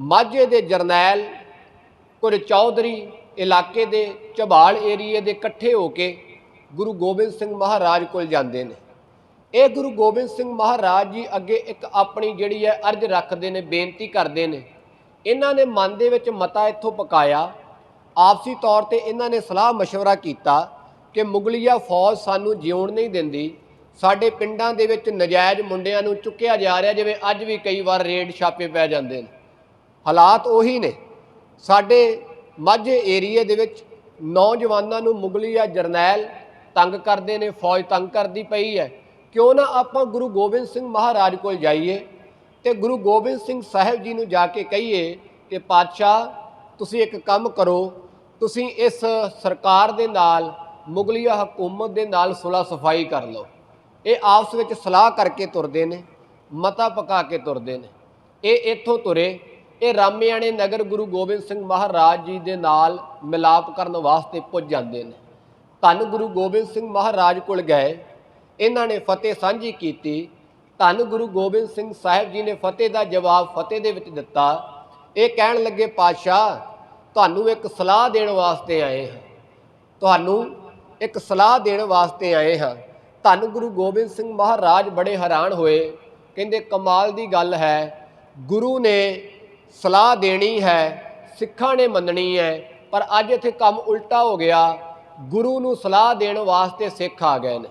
ਮਾਝੇ ਦੇ ਜਰਨੈਲ ਕੁਝ ਚੌਧਰੀ ਇਲਾਕੇ ਦੇ ਝਬਾਲ ਏਰੀਏ ਦੇ ਇਕੱਠੇ ਹੋ ਕੇ ਗੁਰੂ ਗੋਬਿੰਦ ਸਿੰਘ ਮਹਾਰਾਜ ਕੋਲ ਜਾਂਦੇ ਨੇ ਇਹ ਗੁਰੂ ਗੋਬਿੰਦ ਸਿੰਘ ਮਹਾਰਾਜ ਜੀ ਅੱਗੇ ਇੱਕ ਆਪਣੀ ਜਿਹੜੀ ਹੈ ਅਰਜ਼ ਰੱਖਦੇ ਨੇ ਬੇਨਤੀ ਕਰਦੇ ਨੇ ਇਹਨਾਂ ਨੇ ਮਨ ਦੇ ਵਿੱਚ ਮਤਾ ਇੱਥੋਂ ਪਕਾਇਆ ਆਪਸੀ ਤੌਰ ਤੇ ਇਹਨਾਂ ਨੇ ਸਲਾਹ مشورہ ਕੀਤਾ ਕਿ ਮੁਗਲੀਆ ਫੌਜ ਸਾਨੂੰ ਜਿਉਣ ਨਹੀਂ ਦਿੰਦੀ ਸਾਡੇ ਪਿੰਡਾਂ ਦੇ ਵਿੱਚ ਨਜਾਇਜ਼ ਮੁੰਡਿਆਂ ਨੂੰ ਚੁੱਕਿਆ ਜਾ ਰਿਹਾ ਜਿਵੇਂ ਅੱਜ ਵੀ ਕਈ ਵਾਰ ਰੇਡ ਛਾਪੇ ਪੈ ਜਾਂਦੇ ਨੇ ਹਾਲਾਤ ਉਹੀ ਨੇ। ਸਾਡੇ ਮਾਝੇ ਏਰੀਏ ਦੇ ਵਿੱਚ ਨੌਜਵਾਨਾਂ ਨੂੰ ਮੁਗਲੀਆ ਜਰਨੈਲ ਤੰਗ ਕਰਦੇ ਨੇ, ਫੌਜ ਤੰਗ ਕਰਦੀ ਪਈ ਹੈ। ਕਿਉਂ ਨਾ ਆਪਾਂ ਗੁਰੂ ਗੋਬਿੰਦ ਸਿੰਘ ਮਹਾਰਾਜ ਕੋਲ ਜਾਈਏ ਤੇ ਗੁਰੂ ਗੋਬਿੰਦ ਸਿੰਘ ਸਾਹਿਬ ਜੀ ਨੂੰ ਜਾ ਕੇ ਕਹੀਏ ਕਿ ਪਾਤਸ਼ਾਹ, ਤੁਸੀਂ ਇੱਕ ਕੰਮ ਕਰੋ, ਤੁਸੀਂ ਇਸ ਸਰਕਾਰ ਦੇ ਨਾਲ, ਮੁਗਲੀਆ ਹਕੂਮਤ ਦੇ ਨਾਲ ਸੁਲਾ ਸਫ਼ਾਈ ਕਰ ਲਓ। ਇਹ ਆਪਸ ਵਿੱਚ ਸਲਾਹ ਕਰਕੇ ਤੁਰਦੇ ਨੇ, ਮਤਾ ਪਕਾ ਕੇ ਤੁਰਦੇ ਨੇ। ਇਹ ਇੱਥੋਂ ਤੁਰੇ ਇਹ ਰਾਮਿਆਣੇ ਨਗਰ ਗੁਰੂ ਗੋਬਿੰਦ ਸਿੰਘ ਮਹਾਰਾਜ ਜੀ ਦੇ ਨਾਲ ਮਿਲਾਪ ਕਰਨ ਵਾਸਤੇ ਪੁੱਜ ਜਾਂਦੇ ਨੇ। ਧੰਨ ਗੁਰੂ ਗੋਬਿੰਦ ਸਿੰਘ ਮਹਾਰਾਜ ਕੋਲ ਗਏ। ਇਹਨਾਂ ਨੇ ਫਤਿਹ ਸਾਂਝੀ ਕੀਤੀ। ਧੰਨ ਗੁਰੂ ਗੋਬਿੰਦ ਸਿੰਘ ਸਾਹਿਬ ਜੀ ਨੇ ਫਤਿਹ ਦਾ ਜਵਾਬ ਫਤਿਹ ਦੇ ਵਿੱਚ ਦਿੱਤਾ। ਇਹ ਕਹਿਣ ਲੱਗੇ, ਪਾਤਸ਼ਾਹ, ਤੁਹਾਨੂੰ ਇੱਕ ਸਲਾਹ ਦੇਣ ਵਾਸਤੇ ਆਏ ਹਾਂ। ਤੁਹਾਨੂੰ ਇੱਕ ਸਲਾਹ ਦੇਣ ਵਾਸਤੇ ਆਏ ਹਾਂ। ਧੰਨ ਗੁਰੂ ਗੋਬਿੰਦ ਸਿੰਘ ਮਹਾਰਾਜ ਬੜੇ ਹੈਰਾਨ ਹੋਏ। ਕਹਿੰਦੇ, ਕਮਾਲ ਦੀ ਗੱਲ ਹੈ। ਗੁਰੂ ਨੇ ਸਲਾਹ ਦੇਣੀ ਹੈ, ਸਿੱਖਾਂ ਨੇ ਮੰਨਣੀ ਹੈ, ਪਰ ਅੱਜ ਇੱਥੇ ਕੰਮ ਉਲਟਾ ਹੋ ਗਿਆ। ਗੁਰੂ ਨੂੰ ਸਲਾਹ ਦੇਣ ਵਾਸਤੇ ਸਿੱਖ ਆ ਗਏ ਨੇ।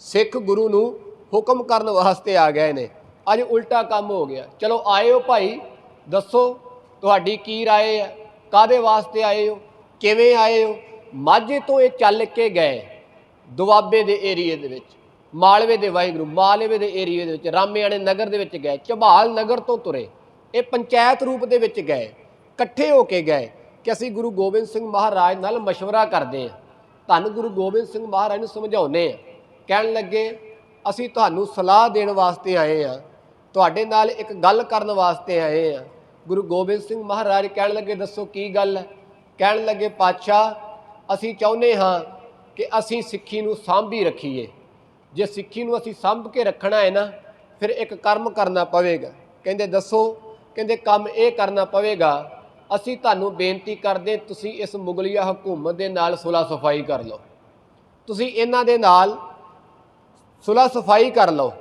ਸਿੱਖ ਗੁਰੂ ਨੂੰ ਹੁਕਮ ਕਰਨ ਵਾਸਤੇ ਆ ਗਏ ਨੇ। ਅੱਜ ਉਲਟਾ ਕੰਮ ਹੋ ਗਿਆ। ਚਲੋ ਆਏ ਹੋ ਭਾਈ, ਦੱਸੋ ਤੁਹਾਡੀ ਕੀ ਰਾਏ ਹੈ? ਕਾਦੇ ਵਾਸਤੇ ਆਏ ਹੋ? ਕਿਵੇਂ ਆਏ ਹੋ? ਮਾਝੇ ਤੋਂ ਇਹ ਚੱਲ ਕੇ ਗਏ ਦੁਆਬੇ ਦੇ ਏਰੀਏ ਦੇ ਵਿੱਚ, ਮਾਲਵੇ ਦੇ ਵਾਹਿਗੁਰੂ, ਮਾਲਵੇ ਦੇ ਏਰੀਏ ਦੇ ਵਿੱਚ, ਰਾਮਿਆਣੇ ਨਗਰ ਦੇ ਵਿੱਚ ਗਏ ਝਬਾਲ ਨਗਰ ਤੋਂ ਤੁਰੇ। ਇਹ ਪੰਚਾਇਤ ਰੂਪ ਦੇ ਵਿੱਚ ਗਏ, ਇਕੱਠੇ ਹੋ ਕੇ ਗਏ ਕਿ ਅਸੀਂ ਗੁਰੂ ਗੋਬਿੰਦ ਸਿੰਘ ਮਹਾਰਾਜ ਨਾਲ ਮਸ਼ਵਰਾ ਕਰਦੇ ਹਾਂ। ਧੰਨ ਗੁਰੂ ਗੋਬਿੰਦ ਸਿੰਘ ਮਹਾਰਾਜ ਨੂੰ ਸਮਝਾਉਨੇ ਆ ਕਹਿਣ ਲੱਗੇ, ਅਸੀਂ ਤੁਹਾਨੂੰ ਸਲਾਹ ਦੇਣ ਵਾਸਤੇ ਆਏ ਆ ਤੁਹਾਡੇ ਨਾਲ ਇੱਕ ਗੱਲ ਕਰਨ ਵਾਸਤੇ ਆਏ ਆ ਗੁਰੂ ਗੋਬਿੰਦ ਸਿੰਘ ਮਹਾਰਾਜ ਕਹਿਣ ਲੱਗੇ, ਦੱਸੋ ਕੀ ਗੱਲ ਹੈ? ਕਹਿਣ ਲੱਗੇ, ਪਾਤਸ਼ਾਹ, ਅਸੀਂ ਚਾਹੁੰਦੇ ਹਾਂ ਕਿ ਅਸੀਂ ਸਿੱਖੀ ਨੂੰ ਸਾਂਭੀ ਰੱਖੀਏ। ਜੇ ਸਿੱਖੀ ਨੂੰ ਅਸੀਂ ਸਾਂਭ ਕੇ ਰੱਖਣਾ ਹੈ ਨਾ, ਫਿਰ ਇੱਕ ਕਰਮ ਕਰਨਾ ਪਵੇਗਾ। ਕਹਿੰਦੇ, ਦੱਸੋ ਕਹਿੰਦੇ, ਕੰਮ ਇਹ ਕਰਨਾ ਪਵੇਗਾ, ਅਸੀਂ ਤੁਹਾਨੂੰ ਬੇਨਤੀ ਕਰਦੇ ਤੁਸੀਂ ਇਸ ਮੁਗਲੀਆ ਹਕੂਮਤ ਦੇ ਨਾਲ ਸੁਲਾ ਸਫ਼ਾਈ ਕਰ ਲਓ। ਤੁਸੀਂ ਇਹਨਾਂ ਦੇ ਨਾਲ ਸੁਲਾ ਸਫ਼ਾਈ ਕਰ ਲਓ।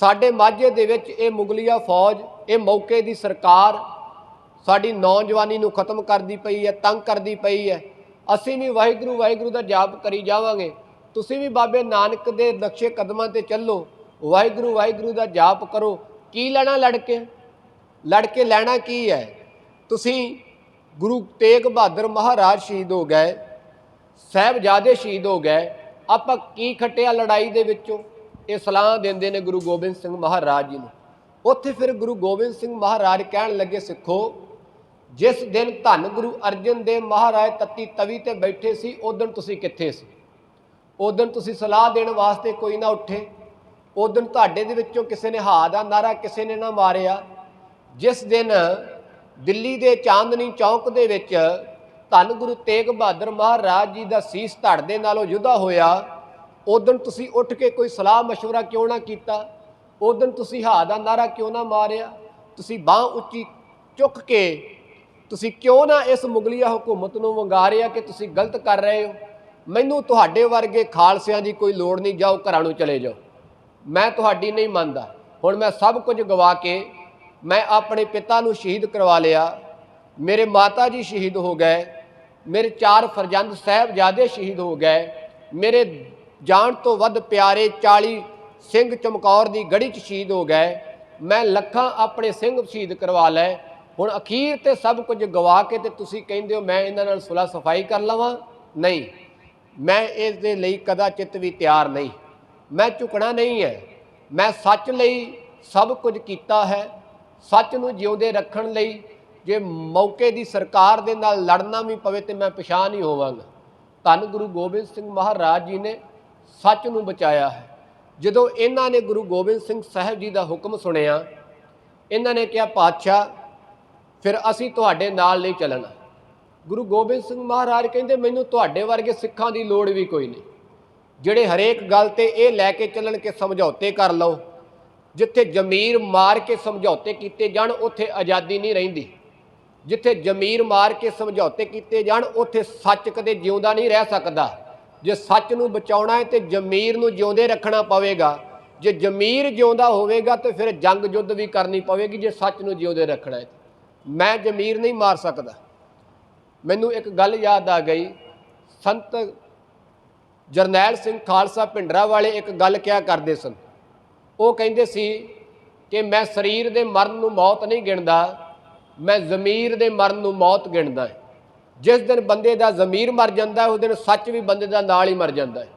ਸਾਡੇ ਮਾਝੇ ਦੇ ਵਿੱਚ ਇਹ ਮੁਗਲੀਆ ਫੌਜ, ਇਹ ਮੌਕੇ ਦੀ ਸਰਕਾਰ ਸਾਡੀ ਨੌਜਵਾਨੀ ਨੂੰ ਖਤਮ ਕਰਦੀ ਪਈ ਹੈ, ਤੰਗ ਕਰਦੀ ਪਈ ਹੈ। ਅਸੀਂ ਵੀ ਵਾਹਿਗੁਰੂ ਵਾਹਿਗੁਰੂ ਦਾ ਜਾਪ ਕਰੀ ਜਾਵਾਂਗੇ। ਤੁਸੀਂ ਵੀ ਬਾਬੇ ਨਾਨਕ ਦੇ ਨਕਸ਼ੇ ਕਦਮਾਂ ਤੇ ਚੱਲੋ। ਵਾਹਿਗੁਰੂ ਵਾਹਿਗੁਰੂ ਦਾ ਜਾਪ ਕਰੋ। ਕੀ ਲੈਣਾ ਲੜ ਕੇ ਲੜ ਕੇ ਲੈਣਾ ਕੀ ਹੈ? ਤੁਸੀਂ ਗੁਰੂ ਤੇਗ ਬਹਾਦਰ ਮਹਾਰਾਜ ਸ਼ਹੀਦ ਹੋ ਗਏ, ਸਾਹਿਬਜ਼ਾਦੇ ਸ਼ਹੀਦ ਹੋ ਗਏ, ਆਪਾਂ ਕੀ ਖੱਟਿਆ ਲੜਾਈ ਦੇ ਵਿੱਚੋਂ? ਇਹ ਸਲਾਹ ਦਿੰਦੇ ਨੇ ਗੁਰੂ ਗੋਬਿੰਦ ਸਿੰਘ ਮਹਾਰਾਜ ਜੀ ਨੂੰ। ਉੱਥੇ ਫਿਰ ਗੁਰੂ ਗੋਬਿੰਦ ਸਿੰਘ ਮਹਾਰਾਜ ਕਹਿਣ ਲੱਗੇ, ਸਿੱਖੋ, ਜਿਸ ਦਿਨ ਧੰਨ ਗੁਰੂ ਅਰਜਨ ਦੇਵ ਮਹਾਰਾਜ ਤੱਤੀ ਤਵੀ ਤੇ ਬੈਠੇ ਸੀ ਉਦੋਂ ਤੁਸੀਂ ਕਿੱਥੇ ਸੀ? ਉਦੋਂ ਤੁਸੀਂ ਸਲਾਹ ਦੇਣ ਵਾਸਤੇ ਕੋਈ ਨਾ ਉੱਠੇ। ਉਦੋਂ ਤੁਹਾਡੇ ਦੇ ਵਿੱਚੋਂ ਕਿਸੇ ਨੇ ਹਾ ਦਾ ਨਾਰਾ ਕਿਸੇ ਨੇ ਨਾ ਮਾਰਿਆ। ਜਿਸ ਦਿਨ ਦਿੱਲੀ ਦੇ ਚਾਂਦਨੀ ਚੌਕ ਦੇ ਵਿੱਚ ਧੰਨ ਗੁਰੂ ਤੇਗ ਬਹਾਦਰ ਮਹਾਰਾਜ ਜੀ ਦਾ ਸੀਸ ਧੜ ਦੇ ਨਾਲੋਂ ਯੁੱਧਾ ਹੋਇਆ ਉਦੋਂ ਤੁਸੀਂ ਉੱਠ ਕੇ ਕੋਈ ਸਲਾਹ مشورہ ਕਿਉਂ ਨਾ ਕੀਤਾ ਉਦੋਂ ਤੁਸੀਂ ਹਾ ਦਾ ਨਾਰਾ ਕਿਉਂ ਨਾ ਮਾਰਿਆ ਤੁਸੀਂ ਬਾਹ ਉੱਚੀ ਚੁੱਕ ਕੇ ਤੁਸੀਂ ਕਿਉਂ ਨਾ ਇਸ ਮੁਗਲੀਆ ਹਕੂਮਤ ਨੂੰ ਵੰਗਾਰਿਆ ਕਿ ਤੁਸੀਂ ਗਲਤ ਕਰ ਰਹੇ ਹੋ ਮੈਨੂੰ ਤੁਹਾਡੇ ਵਰਗੇ ਖਾਲਸਿਆਂ ਦੀ ਕੋਈ ਲੋੜ ਨਹੀਂ ਜਾਓ ਘਰਾਂ ਨੂੰ ਚਲੇ ਜਾਓ ਮੈਂ ਤੁਹਾਡੀ ਨਹੀਂ ਮੰਨਦਾ ਹੁਣ ਮੈਂ ਸਭ ਕੁਝ ਗਵਾ ਕੇ ਮੈਂ ਆਪਣੇ ਪਿਤਾ ਨੂੰ ਸ਼ਹੀਦ ਕਰਵਾ ਲਿਆ। ਮੇਰੇ ਮਾਤਾ ਜੀ ਸ਼ਹੀਦ ਹੋ ਗਏ। ਮੇਰੇ ਚਾਰ ਫਰਜ਼ੰਦ ਸਾਹਿਬਜ਼ਾਦੇ ਸ਼ਹੀਦ ਹੋ ਗਏ। ਮੇਰੇ ਜਾਣ ਤੋਂ ਵੱਧ ਪਿਆਰੇ 40 ਸਿੰਘ ਚਮਕੌਰ ਦੀ ਗੜੀ 'ਚ ਸ਼ਹੀਦ ਹੋ ਗਏ। ਮੈਂ ਲੱਖਾਂ ਆਪਣੇ ਸਿੰਘ ਸ਼ਹੀਦ ਕਰਵਾ ਲਏ। ਹੁਣ ਅਖੀਰ ਤੇ ਸਭ ਕੁਝ ਗਵਾ ਕੇ ਤੇ ਤੁਸੀਂ ਕਹਿੰਦੇ ਹੋ ਮੈਂ ਇਹਨਾਂ ਨਾਲ ਸੁਲਾ ਸਫ਼ਾਈ ਕਰ ਲਵਾਂ? ਨਹੀਂ। ਮੈਂ ਇਸ ਦੇ ਲਈ ਕਦਾਚਿਤ ਵੀ ਤਿਆਰ ਨਹੀਂ। ਮੈਂ ਝੁਕਣਾ ਨਹੀਂ ਹੈ। ਮੈਂ ਸੱਚ ਲਈ ਸਭ ਕੁਝ ਕੀਤਾ ਹੈ। ਸੱਚ ਨੂੰ ਜਿਉਂਦੇ ਰੱਖਣ ਲਈ ਜੇ ਮੌਕੇ ਦੀ ਸਰਕਾਰ ਦੇ ਨਾਲ ਲੜਨਾ ਵੀ ਪਵੇ ਤੇ ਮੈਂ ਪਛਾਣ ਹੀ ਹੋਵਾਂਗਾ। ਧੰਨ ਗੁਰੂ ਗੋਬਿੰਦ ਸਿੰਘ ਮਹਾਰਾਜ ਜੀ ਨੇ ਸੱਚ ਨੂੰ ਬਚਾਇਆ ਹੈ। ਜਦੋਂ ਇਹਨਾਂ ਨੇ ਗੁਰੂ ਗੋਬਿੰਦ ਸਿੰਘ ਸਾਹਿਬ ਜੀ ਦਾ ਹੁਕਮ ਸੁਣਿਆ, ਇਹਨਾਂ ਨੇ ਕਿਹਾ, ਪਾਤਸ਼ਾਹ, ਫਿਰ ਅਸੀਂ ਤੁਹਾਡੇ ਨਾਲ ਨਹੀਂ ਚੱਲਣਾ। ਗੁਰੂ ਗੋਬਿੰਦ ਸਿੰਘ ਮਹਾਰਾਜ ਕਹਿੰਦੇ, ਮੈਨੂੰ ਤੁਹਾਡੇ ਵਰਗੇ ਸਿੱਖਾਂ ਦੀ ਲੋੜ ਵੀ ਕੋਈ ਨਹੀਂ। ਜਿਹੜੇ ਹਰੇਕ ਗੱਲ ਤੇ ਇਹ ਲੈ ਕੇ ਚੱਲਣ ਕਿ ਸਮਝੌਤੇ ਕਰ ਲਓ ਜਿੱਥੇ ਜ਼ਮੀਰ ਮਾਰ ਕੇ ਸਮਝੌਤੇ ਕੀਤੇ ਜਾਣ, ਉੱਥੇ ਆਜ਼ਾਦੀ ਨਹੀਂ ਰਹਿੰਦੀ। ਜਿੱਥੇ ਜ਼ਮੀਰ ਮਾਰ ਕੇ ਸਮਝੌਤੇ ਕੀਤੇ ਜਾਣ, ਉੱਥੇ ਸੱਚ ਕਦੇ ਜਿਉਂਦਾ ਨਹੀਂ ਰਹਿ ਸਕਦਾ। ਜੇ ਸੱਚ ਨੂੰ ਬਚਾਉਣਾ ਹੈ, ਤੇ ਜ਼ਮੀਰ ਨੂੰ ਜਿਉਂਦੇ ਰੱਖਣਾ ਪਵੇਗਾ। ਜੇ ਜ਼ਮੀਰ ਜਿਉਂਦਾ ਹੋਵੇਗਾ, ਤੇ ਫਿਰ ਜੰਗ ਯੁੱਧ ਵੀ ਕਰਨੀ ਪਵੇਗੀ, ਜੇ ਸੱਚ ਨੂੰ ਜਿਉਂਦੇ ਰੱਖਣਾ ਹੈ। ਮੈਂ ਜ਼ਮੀਰ ਨਹੀਂ ਮਾਰ ਸਕਦਾ। ਮੈਨੂੰ ਇੱਕ ਗੱਲ ਯਾਦ ਆ ਗਈ। ਸੰਤ ਜਰਨੈਲ ਸਿੰਘ ਖਾਲਸਾ ਭਿੰਡਰਾ ਵਾਲੇ ਇੱਕ ਗੱਲ ਕਿਹਾ ਕਰਦੇ ਸਨ। ਉਹ ਕਹਿੰਦੇ ਸੀ ਕਿ ਮੈਂ ਸਰੀਰ ਦੇ ਮਰਨ ਨੂੰ ਮੌਤ ਨਹੀਂ ਗਿਣਦਾ, ਮੈਂ ਜ਼ਮੀਰ ਦੇ ਮਰਨ ਨੂੰ ਮੌਤ ਗਿਣਦਾ ਜਿਸ ਦਿਨ ਬੰਦੇ ਦਾ ਜ਼ਮੀਰ ਮਰ ਜਾਂਦਾ ਉਸ ਦਿਨ ਸੱਚ ਵੀ ਬੰਦੇ ਦਾ ਨਾਲ ਹੀ ਮਰ ਜਾਂਦਾ ਹੈ।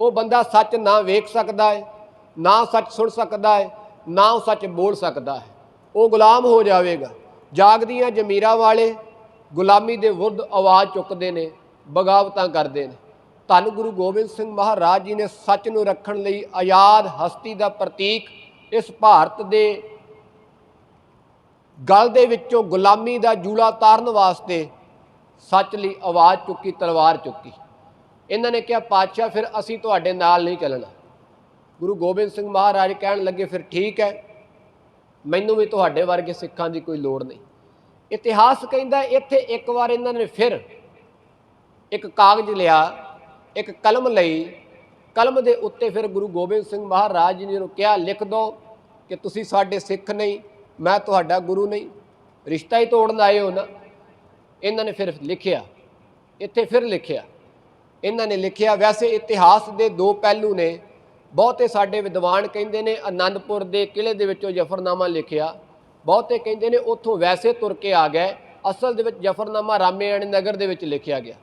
ਉਹ ਬੰਦਾ ਸੱਚ ਨਾ ਵੇਖ ਸਕਦਾ ਹੈ, ਨਾ ਸੱਚ ਸੁਣ ਸਕਦਾ ਹੈ, ਨਾ ਉਹ ਸੱਚ ਬੋਲ ਸਕਦਾ ਹੈ। ਉਹ ਗੁਲਾਮ ਹੋ ਜਾਵੇਗਾ। ਜਾਗਦੀਆਂ ਜ਼ਮੀਰਾਂ ਵਾਲੇ ਗੁਲਾਮੀ ਦੇ ਵਿਰੁੱਧ ਆਵਾਜ਼ ਚੁੱਕਦੇ ਨੇ, ਬਗਾਵਤਾਂ ਕਰਦੇ ਨੇ। ਧੰਨ ਗੁਰੂ ਗੋਬਿੰਦ ਸਿੰਘ ਮਹਾਰਾਜ ਜੀ ਨੇ ਸੱਚ ਨੂੰ ਰੱਖਣ ਲਈ ਆਜ਼ਾਦ ਹਸਤੀ ਦਾ ਪ੍ਰਤੀਕ ਇਸ ਭਾਰਤ ਦੇ ਗਲ ਦੇ ਵਿੱਚੋਂ ਗੁਲਾਮੀ ਦਾ ਜੂਲਾ ਤਾਰਨ ਵਾਸਤੇ ਸੱਚ ਲਈ ਆਵਾਜ਼ ਚੁੱਕੀ, ਤਲਵਾਰ ਚੁੱਕੀ। ਇਹਨਾਂ ਨੇ ਕਿਹਾ, ਪਾਤਸ਼ਾਹ, ਫਿਰ ਅਸੀਂ ਤੁਹਾਡੇ ਨਾਲ ਨਹੀਂ ਚੱਲਣਾ। ਗੁਰੂ ਗੋਬਿੰਦ ਸਿੰਘ ਮਹਾਰਾਜ ਕਹਿਣ ਲੱਗੇ, ਫਿਰ ਠੀਕ ਹੈ, ਮੈਨੂੰ ਵੀ ਤੁਹਾਡੇ ਵਰਗੇ ਸਿੱਖਾਂ ਦੀ ਕੋਈ ਲੋੜ ਨਹੀਂ। ਇਤਿਹਾਸ ਕਹਿੰਦਾ, ਇੱਥੇ ਇੱਕ ਵਾਰ ਇਹਨਾਂ ਨੇ ਫਿਰ ਇੱਕ ਕਾਗਜ਼ ਲਿਆ ਇੱਕ ਕਲਮ ਲਈ, ਕਲਮ ਦੇ ਉੱਤੇ ਫਿਰ ਗੁਰੂ ਗੋਬਿੰਦ ਸਿੰਘ ਮਹਾਰਾਜ ਜੀ ਨੇ ਉਹਨੂੰ ਕਿਹਾ, ਲਿਖ ਦੋ ਕਿ ਤੁਸੀਂ ਸਾਡੇ ਸਿੱਖ ਨਹੀਂ, ਮੈਂ ਤੁਹਾਡਾ ਗੁਰੂ ਨਹੀਂ, ਰਿਸ਼ਤਾ ਹੀ ਤੋੜਨ ਆਏ ਹੋ ਨਾ। ਇਹਨਾਂ ਨੇ ਫਿਰ ਲਿਖਿਆ, ਇੱਥੇ ਫਿਰ ਲਿਖਿਆ। ਇਹਨਾਂ ਨੇ ਲਿਖਿਆ, ਵੈਸੇ ਇਤਿਹਾਸ ਦੇ ਦੋ ਪਹਿਲੂ ਨੇ, ਬਹੁਤੇ ਸਾਡੇ ਵਿਦਵਾਨ ਕਹਿੰਦੇ ਨੇ ਆਨੰਦਪੁਰ ਦੇ ਕਿਲੇ ਦੇ ਵਿੱਚੋਂ ਜਫਰਨਾਮਾ ਲਿਖਿਆ, ਬਹੁਤੇ ਕਹਿੰਦੇ ਨੇ ਉੱਥੋਂ ਵੈਸੇ ਤੁਰ ਕੇ ਆ ਗਏ, ਅਸਲ ਦੇ ਵਿੱਚ ਜਫਰਨਾਮਾ ਰਾਮੇਆਣੀ ਨਗਰ ਦੇ ਵਿੱਚ ਲਿਖਿਆ ਗਿਆ।